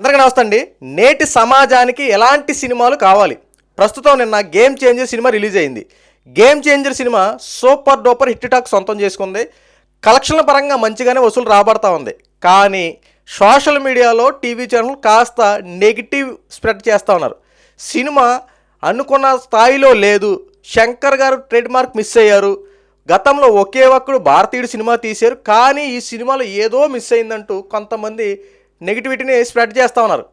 అందరికీ నమస్తే అండి. నేటి సమాజానికి ఎలాంటి సినిమాలు కావాలి? ప్రస్తుతం నిన్న గేమ్ చేంజర్ సినిమా రిలీజ్ అయింది. గేమ్ చేంజర్ సినిమా సూపర్ డూపర్ హిట్ టాక్ సొంతం చేసుకుంది. కలెక్షన్ల పరంగా మంచిగానే వసూలు రాబడతా ఉంది. కానీ సోషల్ మీడియాలో టీవీ ఛానల్ కాస్త నెగిటివ్ స్ప్రెడ్ చేస్తూ ఉన్నారు. సినిమా అనుకున్న స్థాయిలో లేదు. శంకర్ గారు ట్రేడ్ మార్క్ మిస్ అయ్యారు. గతంలో ఒకే ఒక్కడు భారతీయుడు సినిమా తీశారు. కానీ ఈ సినిమాలో ఏదో మిస్ అయిందంటూ కొంతమంది నెగిటివిటీని స్ప్రెడ్ చేస్తూ ఉన్నారు.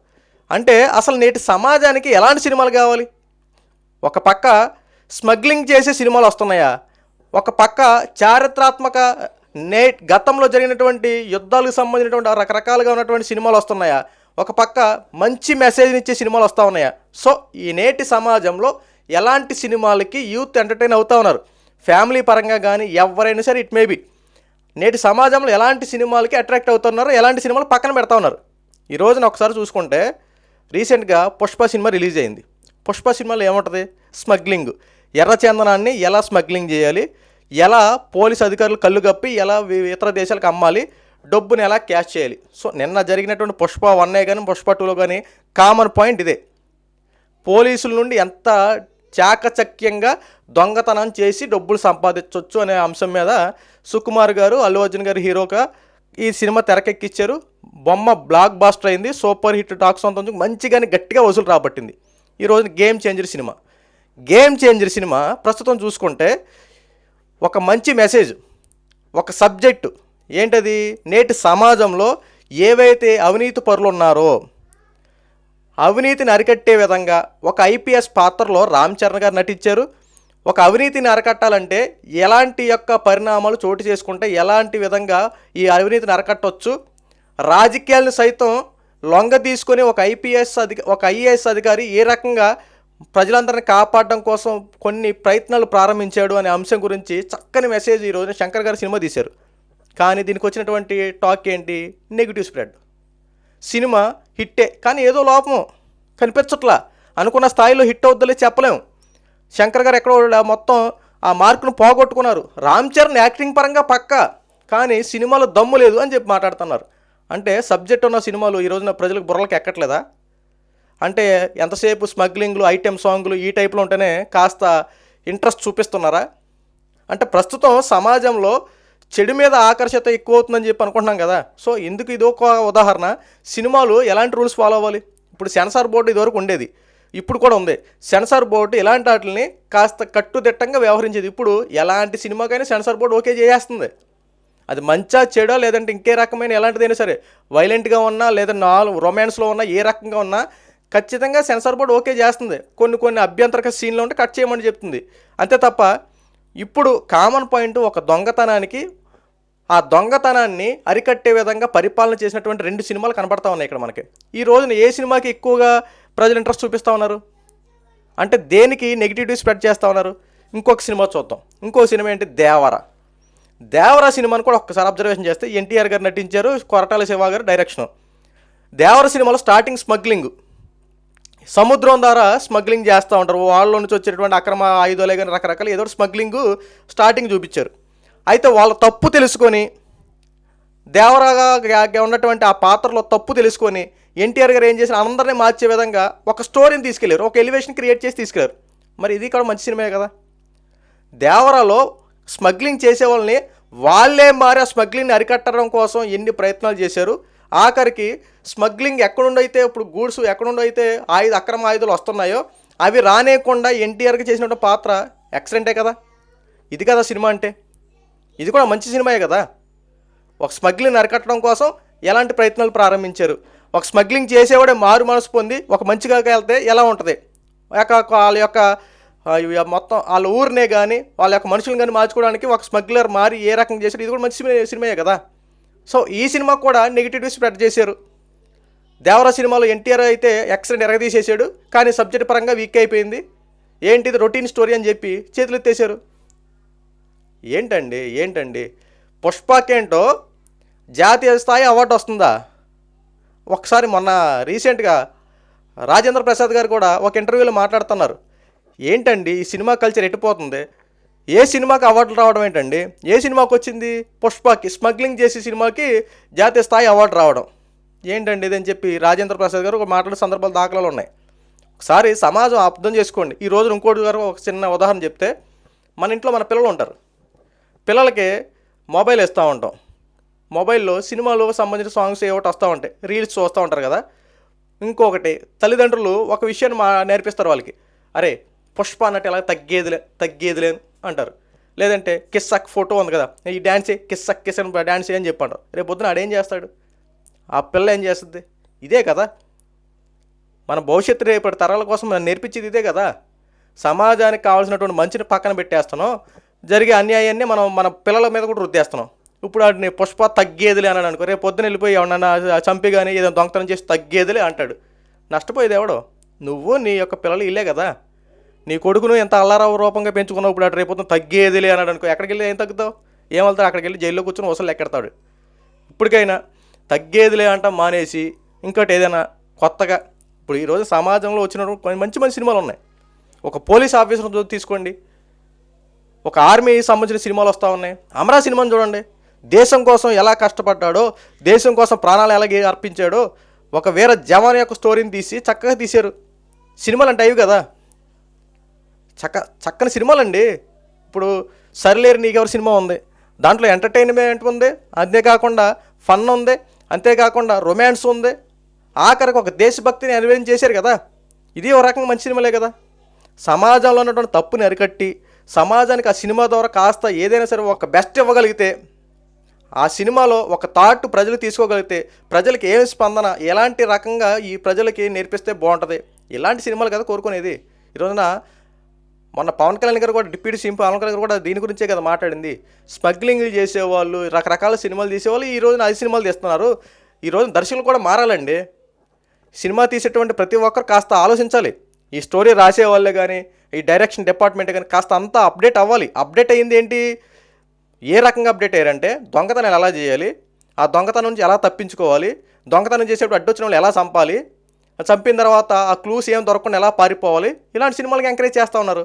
అంటే అసలు నేటి సమాజానికి ఎలాంటి సినిమాలు కావాలి? ఒక పక్క స్మగ్లింగ్ చేసే సినిమాలు వస్తున్నాయా? ఒక పక్క చారిత్రాత్మక నే గతంలో జరిగినటువంటి యుద్ధాలకు సంబంధించినటువంటి రకరకాలుగా ఉన్నటువంటి సినిమాలు వస్తున్నాయా? ఒక పక్క మంచి మెసేజ్ని ఇచ్చే సినిమాలు వస్తూ ఉన్నాయా? సో ఈ నేటి సమాజంలో ఎలాంటి సినిమాలకి యూత్ ఎంటర్టైన్ అవుతూ ఉన్నారు? ఫ్యామిలీ పరంగా కానీ ఎవరైనా సరే ఇట్ మే బీ. నేటి సమాజంలో ఎలాంటి సినిమాలకి అట్రాక్ట్ అవుతున్నారు ఎలాంటి సినిమాలు పక్కన పెడతా ఉన్నారు. ఈ రోజున ఒకసారి చూసుకుంటే రీసెంట్గా పుష్ప సినిమా రిలీజ్ అయింది. పుష్ప సినిమాలో ఏముంటుంది? స్మగ్లింగ్. ఎర్రచందనాన్ని ఎలా స్మగ్లింగ్ చేయాలి? ఎలా పోలీస్ అధికారులు కళ్ళు కప్పి ఎలా వి- ఇతర దేశాలకు అమ్మాలి? డబ్బుని ఎలా క్యాష్ చేయాలి? సో నిన్న జరిగినటువంటి పుష్ప వన్ కానీ పుష్ప టూలో కానీ కామన్ పాయింట్ ఇదే. పోలీసుల నుండి ఎంత చాకచక్యంగా దొంగతనం చేసి డబ్బులు సంపాదించవచ్చు అనే అంశం మీద సుకుమార్ గారు అల్లు అర్జున్ గారు హీరోగా ఈ సినిమా తెరకెక్కించారు బొమ్మ బ్లాక్ బాస్టర్ అయింది. సూపర్ హిట్ టాక్స్ సొంతం మంచిగానే గట్టిగా వసూలు రాబట్టింది. ఈ రోజున గేమ్ చేంజర్ సినిమా. గేమ్ చేంజర్ సినిమా ప్రస్తుతం చూసుకుంటే ఒక మంచి మెసేజ్ ఒక సబ్జెక్టు ఏంటది? నేటి సమాజంలో ఏవైతే అవినీతి పరులు ఉన్నారో అవినీతిని అరికట్టే విధంగా ఒక ఐపీఎస్ పాత్రలో రామ్ చరణ్ గారు నటించారు. ఒక అవినీతిని అరికట్టాలంటే ఎలాంటి యొక్క పరిణామాలు చోటు చేసుకుంటే ఎలాంటి విధంగా ఈ అవినీతిని అరకట్టవచ్చు రాజకీయాలను సైతం లొంగ తీసుకొని ఒక ఐపీఎస్ అధిక ఒక ఐఏఎస్ అధికారి ఏ రకంగా ప్రజలందరినీ కాపాడడం కోసం కొన్ని ప్రయత్నాలు ప్రారంభించాడు అనే అంశం గురించి చక్కని మెసేజ్ ఈ రోజున శంకర్ గారు సినిమా తీశారు. కానీ దీనికి వచ్చినటువంటి టాక్ ఏంటి? Negative spread. సినిమా హిట్టే. కానీ ఏదో లోపం కనిపించట్లా. అనుకున్న స్థాయిలో హిట్ అవుద్దని చెప్పలేం. శంకర్ గారు ఎక్కడో మొత్తం ఆ మార్కును పోగొట్టుకున్నారు. రామ్ చరణ్ యాక్టింగ్ పరంగా పక్క కానీ సినిమాలో దమ్ము లేదు అని చెప్పి మాట్లాడుతున్నారు. అంటే సబ్జెక్ట్ ఉన్న సినిమాలు ఈ రోజున ప్రజలకు బుర్రలకు ఎక్కట్లేదా? అంటే ఎంతసేపు స్మగ్లింగ్లు ఐటెం సాంగ్లు ఈ టైప్లో ఉంటేనే కాస్త ఇంట్రెస్ట్ చూపిస్తున్నారా? అంటే ప్రస్తుతం సమాజంలో చెడు మీద ఆకర్షత ఎక్కువ అవుతుందని చెప్పి అనుకుంటున్నాం కదా. సో ఎందుకు ఇది ఒక ఉదాహరణ? సినిమాలు ఎలాంటి రూల్స్ ఫాలో అవ్వాలి? ఇప్పుడు సెన్సార్ బోర్డు ఇదివరకు ఉండేది. ఇప్పుడు కూడా ఉంది. సెన్సార్ బోర్డు ఇలాంటి వాటిని కాస్త కట్టుదిట్టంగా వ్యవహరించేది. ఇప్పుడు ఎలాంటి సినిమాకైనా సెన్సార్ బోర్డు ఓకే చేసేస్తుంది. అది మంచా చెడో లేదంటే ఇంకే రకమైన ఎలాంటిదైనా సరే వైలెంట్గా ఉన్నా లేదా నాలుగు రొమాన్స్లో ఉన్నా ఏ రకంగా ఉన్నా ఖచ్చితంగా సెన్సార్ బోర్డు ఓకే చేస్తుంది. కొన్ని కొన్ని అభ్యంతరక సీన్లు ఉంటే కట్ చేయమని చెప్తుంది. అంతే తప్ప ఇప్పుడు కామన్ పాయింట్ ఒక దొంగతనానికి ఆ దొంగతనాన్ని అరికట్టే విధంగా పరిపాలన చేసినటువంటి రెండు సినిమాలు కనబడతా ఉన్నాయి ఇక్కడ మనకి. ఈ రోజున ఏ సినిమాకి ఎక్కువగా ప్రజలు ఇంట్రెస్ట్ చూపిస్తూ ఉన్నారు. అంటే దేనికి నెగిటివిటీ స్ప్రెడ్ చేస్తూ ఉన్నారు? ఇంకొక సినిమా చూద్దాం. ఇంకో సినిమా ఏంటి? దేవర. దేవర సినిమాని కూడా ఒక్కసారి అబ్జర్వేషన్ చేస్తే ఎన్టీఆర్ గారు నటించారు కొరటాల శివ గారు డైరెక్షన్ దేవర సినిమాలో స్టార్టింగ్ స్మగ్లింగ్ సముద్రం ద్వారా స్మగ్లింగ్ చేస్తూ ఉంటారు. వాళ్ళ నుంచి వచ్చేటువంటి అక్రమ ఆయుధాలే కానీ రకరకాల ఏదో స్మగ్లింగ్ స్టార్టింగ్ చూపించారు. అయితే వాళ్ళ తప్పు తెలుసుకొని దేవరాగా ఉన్నటువంటి ఆ పాత్రలో తప్పు తెలుసుకొని ఎన్టీఆర్ గారు ఏం చేసిన అందరినీ మార్చే విధంగా ఒక స్టోరీని తీసుకెళ్ళారు ఒక ఎలివేషన్ క్రియేట్ చేసి తీసుకెళ్ళారు. మరి ఇది కూడా మంచి సినిమా కదా? దేవరాలో స్మగ్లింగ్ చేసే వాళ్ళని వాళ్ళే మారి ఆ స్మగ్లింగ్ని అరికట్టడం కోసం ఎన్ని ప్రయత్నాలు చేశారు. ఆఖరికి స్మగ్లింగ్ ఎక్కడుండైతే ఇప్పుడు గూడ్స్ ఎక్కడుండైతే ఆయుధ అక్రమ ఆయుధాలు వస్తున్నాయో అవి రానేయకుండా ఎన్టీఆర్కి చేసినటువంటి పాత్ర ఎక్సలెంటే కదా? ఇది కదా సినిమా అంటే? ఇది కూడా మంచి సినిమాయే కదా? ఒక స్మగ్లింగ్ అరికట్టడం కోసం ఎలాంటి ప్రయత్నాలు ప్రారంభించారు? ఒక స్మగ్లింగ్ చేసేవాడే మారు మనసు పొంది ఒక మంచిగా వెళ్తే ఎలా ఉంటుంది? యొక్క వాళ్ళ యొక్క మొత్తం వాళ్ళ ఊరినే కానీ వాళ్ళ యొక్క మనుషులను కానీ మార్చుకోవడానికి ఒక స్మగ్లర్ మారి ఏ రకంగా చేశారు ఇది కూడా మంచి సినిమా సినిమాయే కదా. సో ఈ సినిమా కూడా నెగిటివ్ స్ప్రెడ్ చేశారు. దేవరా సినిమాలో ఎన్టీఆర్ అయితే ఎక్సలెంట్ ఎరగదీసేసాడు కానీ సబ్జెక్ట్ పరంగా వీక్ అయిపోయింది. ఏంటిది రొటీన్ స్టోరీ అని చెప్పి చేతులు ఎత్తేసారు ఏంటండి? ఏంటండి? పుష్పకేంటో జాతీయ స్థాయి అవార్డు వస్తుందా? ఒకసారి మొన్న రీసెంట్గా రాజేంద్ర ప్రసాద్ గారు కూడా ఒక ఇంటర్వ్యూలో మాట్లాడుతున్నారు. ఏంటండి ఈ సినిమా కల్చర్ ఎట్టిపోతుంది ఏ సినిమాకి అవార్డులు రావడం ఏంటండి? ఏ సినిమాకి వచ్చింది? పుష్పకి స్మగ్లింగ్ చేసే సినిమాకి జాతీయ స్థాయి అవార్డు రావడం. ఏంటండి ఇదని చెప్పి రాజేంద్ర ప్రసాద్ గారు ఒక మాట్లాడే సందర్భాలు దాఖలాలు ఉన్నాయి. ఒకసారి సమాజం అర్థం చేసుకోండి. ఈ రోజు ఇంకోటి గారు ఒక చిన్న ఉదాహరణ చెప్తే మన ఇంట్లో మన పిల్లలు ఉంటారు. పిల్లలకి మొబైల్ ఇస్తూ ఉంటాం. మొబైల్లో సినిమాలు సంబంధించిన సాంగ్స్ ఏవోటి వస్తూ ఉంటాయి. రీల్స్ చూస్తూ ఉంటారు కదా. ఇంకొకటి తల్లిదండ్రులు ఒక విషయాన్ని మా నేర్పిస్తారు వాళ్ళకి. అరే పుష్ప అన్నట్టు ఎలా తగ్గేదిలే తగ్గేదిలే అంటారు. లేదంటే కిస్సక్ ఫోటో ఉంది కదా ఈ డ్యాన్సే కిస్సక్ కిస్ అని డ్యాన్స్ అని చెప్పంటారు. రేపు పొద్దున ఆడేం చేస్తాడు? ఆ పిల్ల ఏం చేస్తుంది? ఇదే కదా. మన భవిష్యత్తు రేపటి తరాల కోసం మనం నేర్పించేది ఇదే కదా. సమాజానికి కావాల్సినటువంటి మంచిని పక్కన పెట్టేస్తాను జరిగే అన్యాయాన్ని మనం మన పిల్లల మీద కూడా రుద్దేస్తున్నాం ఇప్పుడు వాటిని పుష్ప తగ్గేదిలే అని అనుకో రేపు పొద్దున వెళ్ళిపోయి ఎవడన్నా చంపి కానీ ఏదైనా దొంగతనం చేసి తగ్గేదిలే అంటాడు. నష్టపోయేది ఎవడో? నువ్వు నీ యొక్క పిల్లలు ఇల్లే కదా. నీ కొడుకును ఎంత అల్లారావు రూపంగా పెంచుకున్నావు ఇప్పుడు అటు రేపు పొద్దున తగ్గేదిలే అన్నాడు అనుకో ఎక్కడికి వెళ్ళి ఏం తగ్గుతావు? ఏమవుతాడు? అక్కడికి వెళ్ళి జైల్లో కూర్చొని వసలు ఎక్కడతాడు ఇప్పటికైనా తగ్గేదిలే అంట మానేసి ఇంకోటి ఏదైనా కొత్తగా ఇప్పుడు ఈరోజు సమాజంలో వచ్చినప్పుడు కొన్ని మంచి మంచి సినిమాలు ఉన్నాయి. ఒక పోలీస్ ఆఫీసర్ తీసుకోండి. ఒక ఆర్మీ సంబంధించిన సినిమాలు వస్తూ ఉన్నాయి. అమరా సినిమాని చూడండి. దేశం కోసం ఎలా కష్టపడ్డాడో దేశం కోసం ప్రాణాలు ఎలాగే అర్పించాడో ఒక వీర జవాన్ యొక్క స్టోరీని తీసి చక్కగా తీశారు. సినిమాలు అంటే అవి కదా. చక్క చక్కని సినిమాలండి. ఇప్పుడు సరిలేరు నీకెవరు సినిమా ఉంది? దాంట్లో ఎంటర్టైన్మెంట్ ఉంది. అంతేకాకుండా ఫన్ ఉంది. అంతేకాకుండా రొమాన్స్ ఉంది. ఆఖరికి ఒక దేశభక్తిని అన్వేషణ చేశారు కదా. ఇది ఒక రకంగా మంచి సినిమాలే కదా. సమాజంలో ఉన్నటువంటి తప్పుని అరికట్టి సమాజానికి ఆ సినిమా ద్వారా కాస్త ఏదైనా సరే ఒక బెస్ట్ ఇవ్వగలిగితే ఆ సినిమాలో ఒక థాట్ ప్రజలు తీసుకోగలిగితే ప్రజలకి ఏమి స్పందన ఎలాంటి రకంగా ఈ ప్రజలకి నేర్పిస్తే బాగుంటుంది? ఇలాంటి సినిమాలు కదా కోరుకునేది. ఈ రోజున మొన్న పవన్ కళ్యాణ్ గారు కూడా డిప్యూటీ సీఎం పవన్ కళ్యాణ్ గారు కూడా దీని గురించే కదా మాట్లాడింది. స్మగ్లింగ్లు చేసేవాళ్ళు రకరకాల సినిమాలు తీసేవాళ్ళు ఈ రోజున అది సినిమాలు తీస్తున్నారు. ఈ రోజున దర్శకులు కూడా మారాలండి. సినిమా తీసేటువంటి ప్రతి ఒక్కరు కాస్త ఆలోచించాలి. ఈ స్టోరీ రాసేవాళ్ళే కానీ ఈ డైరెక్షన్ డిపార్ట్మెంట్ కానీ కాస్త అంతా అప్డేట్ అవ్వాలి. అప్డేట్ అయ్యింది ఏంటి? ఏ రకంగా అప్డేట్ అయ్యారంటే దొంగతనం ఎలా చేయాలి? ఆ దొంగతనం నుంచి ఎలా తప్పించుకోవాలి? దొంగతనం చేసేప్పుడు అడ్డొచ్చిన వాళ్ళు ఎలా చంపాలి? చంపిన తర్వాత ఆ క్లూస్ ఏం దొరకకుండా ఎలా పారిపోవాలి? ఇలాంటి సినిమాలకి ఎంకరేజ్ చేస్తూ ఉన్నారు.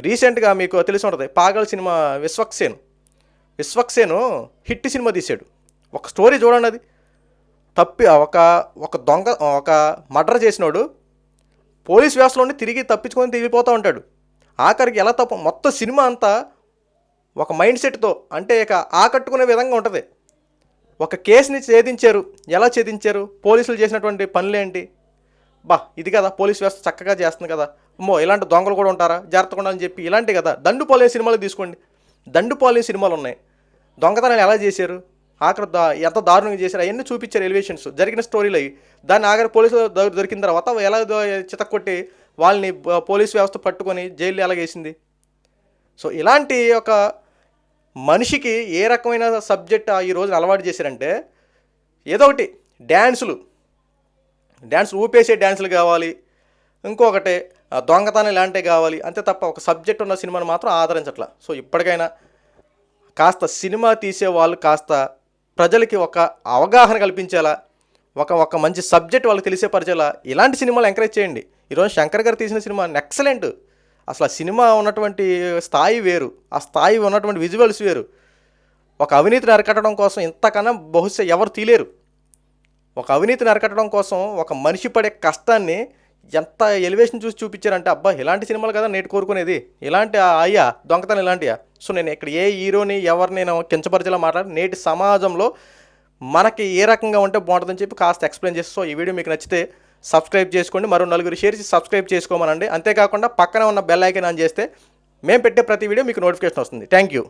రీసెంట్గా మీకు తెలిసి ఉంటుంది పాగల్ సినిమా విశ్వక్సేన్ విశ్వక్సేను హిట్ సినిమా తీశాడు. ఒక స్టోరీ చూడండి అది. తప్పి ఒక ఒక దొంగ ఒక మర్డర్ చేసినోడు పోలీస్ వ్యవస్థలోనే తిరిగి తప్పించుకొని తిరిగిపోతూ ఉంటాడు. ఆఖరికి ఎలా తప్ప? మొత్తం సినిమా అంతా ఒక మైండ్ సెట్తో అంటే ఇక ఆకట్టుకునే విధంగా ఉంటుంది. ఒక కేసుని ఛేదించారు. ఎలా ఛేదించారు? పోలీసులు చేసినటువంటి పనులేంటి? బా ఇది కదా పోలీస్ వ్యవస్థ చక్కగా చేస్తుంది కదా. అమ్మో ఇలాంటి దొంగలు కూడా ఉంటారా? జాగ్రత్తగా ఉండాలని చెప్పి ఇలాంటి కదా దండు పోలే సినిమాలు తీసుకోండి. దండు పోలే సినిమాలు ఉన్నాయి. దొంగతనాలు ఎలా చేశారు? ఆఖరి ఎంత దారుణంగా చేశారు అవన్నీ చూపించారు ఎలివేషన్స్. జరిగిన స్టోరీలు అవి. దాన్ని ఆఖరి పోలీసులు దొరికిన తర్వాత ఎలా చితక్కొట్టి వాళ్ళని పోలీస్ వ్యవస్థ పట్టుకొని జైలు ఎలాగేసింది సో ఇలాంటి ఒక మనిషికి ఏ రకమైన సబ్జెక్ట్ ఈ రోజున అలవాటు చేశారంటే ఏదో ఒకటి డ్యాన్సులు డ్యాన్స్ ఊపేసే డ్యాన్సులు కావాలి. ఇంకొకటి దొంగతనం ఇలాంటివి కావాలి. అంతే తప్ప ఒక సబ్జెక్ట్ ఉన్న సినిమాను మాత్రం ఆదరించట్లా. సో ఇప్పటికైనా కాస్త సినిమా తీసే వాళ్ళు కాస్త ప్రజలకి ఒక అవగాహన కల్పించేలా ఒక ఒక మంచి సబ్జెక్ట్ వాళ్ళకి తెలిసే పరిచేలా ఇలాంటి సినిమాలు ఎంకరేజ్ చేయండి. ఈరోజు శంకర్ గారు తీసిన సినిమా ఎక్సలెంట్. అసలు ఆ సినిమా ఉన్నటువంటి స్థాయి వేరు. ఆ స్థాయి ఉన్నటువంటి విజువల్స్ వేరు. ఒక అవినీతిని అరికట్టడం కోసం ఇంతకన్నా బహుశా ఎవరు తీలేరు. ఒక అవినీతిని అరికట్టడం కోసం ఒక మనిషి పడే కష్టాన్ని ఎంత ఎలివేషన్ చూసి చూపించారంటే అబ్బా ఇలాంటి సినిమాలు కదా నేటి కోరుకునేది. ఇలాంటి అయ్యా దొంగతనం ఇలాంటియా? సో నేను ఇక్కడ ఏ హీరోని ఎవరిని నేను కించపరిచేలా మాట్లాడి నేటి సమాజంలో మనకి ఏ రకంగా ఉంటే బాగుంటుందని చెప్పి కాస్త ఎక్స్ప్లెయిన్ చేసి సో ఈ వీడియో మీకు నచ్చితే సబ్స్క్రైబ్ చేసుకోండి. మరో నలుగురు షేర్ చేసి సబ్స్క్రైబ్ చేసుకోమనండి. అంతేకాకుండా పక్కన ఉన్న బెల్ ఐకన్ ఆన్ చేస్తే మేము పెట్టే ప్రతి వీడియో మీకు నోటిఫికేషన్ వస్తుంది. Thank you.